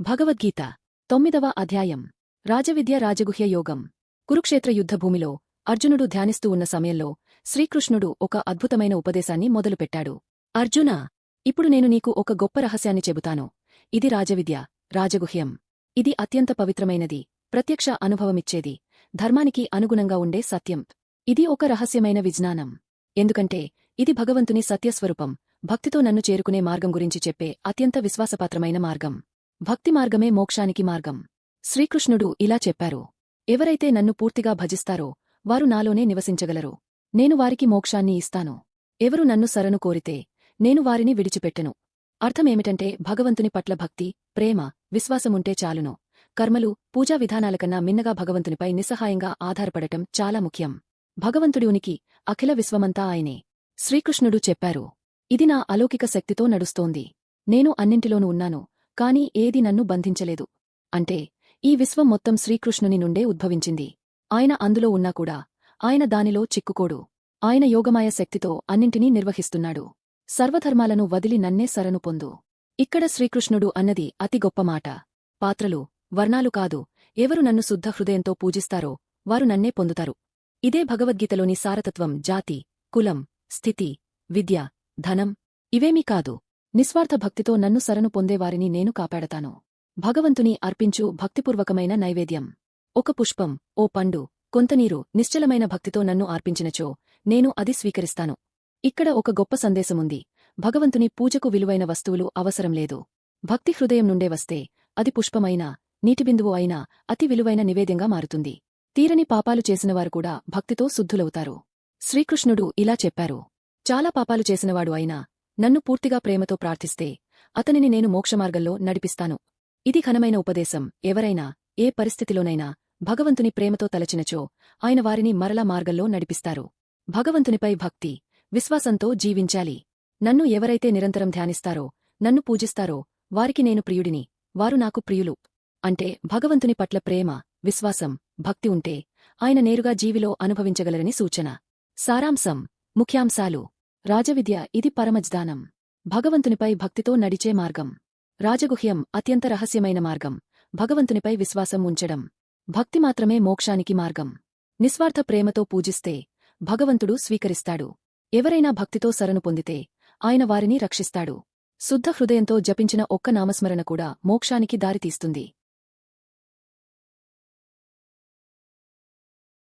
భగవద్గీత తొమ్మిదవ అధ్యాయం. రాజవిద్య రాజగుహ్య యోగం. కురుక్షేత్ర యుద్ధభూమిలో అర్జునుడు ధ్యానిస్తూ ఉన్న సమయంలో శ్రీకృష్ణుడు ఒక అద్భుతమైన ఉపదేశాన్ని మొదలుపెట్టాడు. అర్జునా ఇప్పుడు నేను నీకు ఒక గొప్ప రహస్యాన్ని చెబుతాను. ఇది రాజవిద్య రాజగుహ్యం. ఇది అత్యంత పవిత్రమైనది ప్రత్యక్ష అనుభవమిచ్చేది ధర్మానికి అనుగుణంగా ఉండే సత్యం. ఇది ఒక రహస్యమైన విజ్ఞానం. ఎందుకంటే ఇది భగవంతుని సత్యస్వరూపం భక్తితో నన్ను చేరుకునే మార్గం గురించి చెప్పే అత్యంత విశ్వాసపాత్రమైన మార్గం. భక్తి మార్గమే మోక్షానికి మార్గం. శ్రీకృష్ణుడు ఇలా చెప్పారు. ఎవరైతే నన్ను పూర్తిగా భజిస్తారో వారు నాలోనే నివసించగలరు. నేను వారికి మోక్షాన్ని ఇస్తాను. ఎవరు నన్ను సరను కోరితే నేను వారిని విడిచిపెట్టెను. అర్థమేమిటంటే భగవంతుని పట్ల భక్తి ప్రేమ విశ్వాసముంటే చాలును. కర్మలు పూజా విధానాలకన్నా మిన్నగా భగవంతునిపై నిస్సహాయంగా ఆధారపడటం చాలా ముఖ్యం. భగవంతుడి ఉనికి అఖిల విశ్వమంతా ఆయనే. శ్రీకృష్ణుడు చెప్పారు. ఇది నా అలౌకిక శక్తితో నడుస్తోంది. నేను అన్నింటిలోనూ ఉన్నాను. కాని ఏది నన్ను బంధించలేదు. అంటే ఈ విశ్వం మొత్తం శ్రీకృష్ణుని నుండే ఉద్భవించింది. ఆయన అందులో ఉన్నా కూడా ఆయన దానిలో చిక్కుకోడు. ఆయన యోగమాయ శక్తితో అన్నింటినీ నిర్వహిస్తున్నాడు. సర్వధర్మాలను వదిలి నన్నే సరను పొందు. ఇక్కడ శ్రీకృష్ణుడు అన్నది అతి గొప్ప మాట. పాత్రలు వర్ణాలు కాదు ఎవరు నన్ను శుద్ధ హృదయంతో పూజిస్తారో వారు నన్నే పొందుతారు. ఇదే భగవద్గీతలోని సారతత్వం జాతి కులం స్థితి విద్య ధనం ఇవేమీ కాదు. నిస్వార్థ భక్తితో నన్ను శరణు పొందేవారిని నేను కాపాడతాను. భగవంతుని అర్పించు భక్తిపూర్వకమైన నైవేద్యం. ఒక పుష్పం ఓ పండు కొంతనీరు నిశ్చలమైన భక్తితో నన్ను అర్పించినచో నేను అది స్వీకరిస్తాను. ఇక్కడ ఒక గొప్ప సందేశముంది. భగవంతుని పూజకు విలువైన వస్తువులు అవసరం లేదు. భక్తి హృదయం నుండే వస్తే అది పుష్పమైనా నీటిబిందువు అయినా అతి విలువైన నివేద్యంగా మారుతుంది. తీరని పాపాలు చేసినవారు కూడా భక్తితో శుద్ధులవుతారు. శ్రీకృష్ణుడు ఇలా చెప్పారు. చాలా పాపాలు చేసినవాడు అయినా నన్ను పూర్తిగా ప్రేమతో ప్రార్థిస్తే అతనిని నేను మోక్షమార్గంలో నడిపిస్తాను. ఇది ఘనమైన ఉపదేశం. ఎవరైనా ఏ పరిస్థితిలోనైనా భగవంతుని ప్రేమతో తలచినచో ఆయన వారిని మరలా మార్గంలో నడిపిస్తారు. భగవంతునిపై భక్తి విశ్వాసంతో జీవించాలి. నన్ను ఎవరైతే నిరంతరం ధ్యానిస్తారో నన్ను పూజిస్తారో వారికి నేను ప్రియుడిని వారు నాకు ప్రియులు. అంటే భగవంతుని పట్ల ప్రేమ విశ్వాసం భక్తి ఉంటే ఆయన నేరుగా జీవిలో అనుభవించగలరని సూచన. సారాంశం. ముఖ్యాంశాలు. రాజవిద్య ఇది పరమజ్దానం భగవంతునిపై భక్తితో నడిచే మార్గం. రాజగుహ్యం అత్యంత రహస్యమైన మార్గం. భగవంతునిపై విశ్వాసం ఉంచడం. భక్తి మాత్రమే మోక్షానికి మార్గం. నిస్వార్థ ప్రేమతో పూజిస్తే భగవంతుడు స్వీకరిస్తాడు. ఎవరైనా భక్తితో శరణు పొందితే ఆయన వారిని రక్షిస్తాడు. శుద్ధ హృదయంతో జపించిన ఒక్క నామస్మరణ కూడా మోక్షానికి దారితీస్తుంది.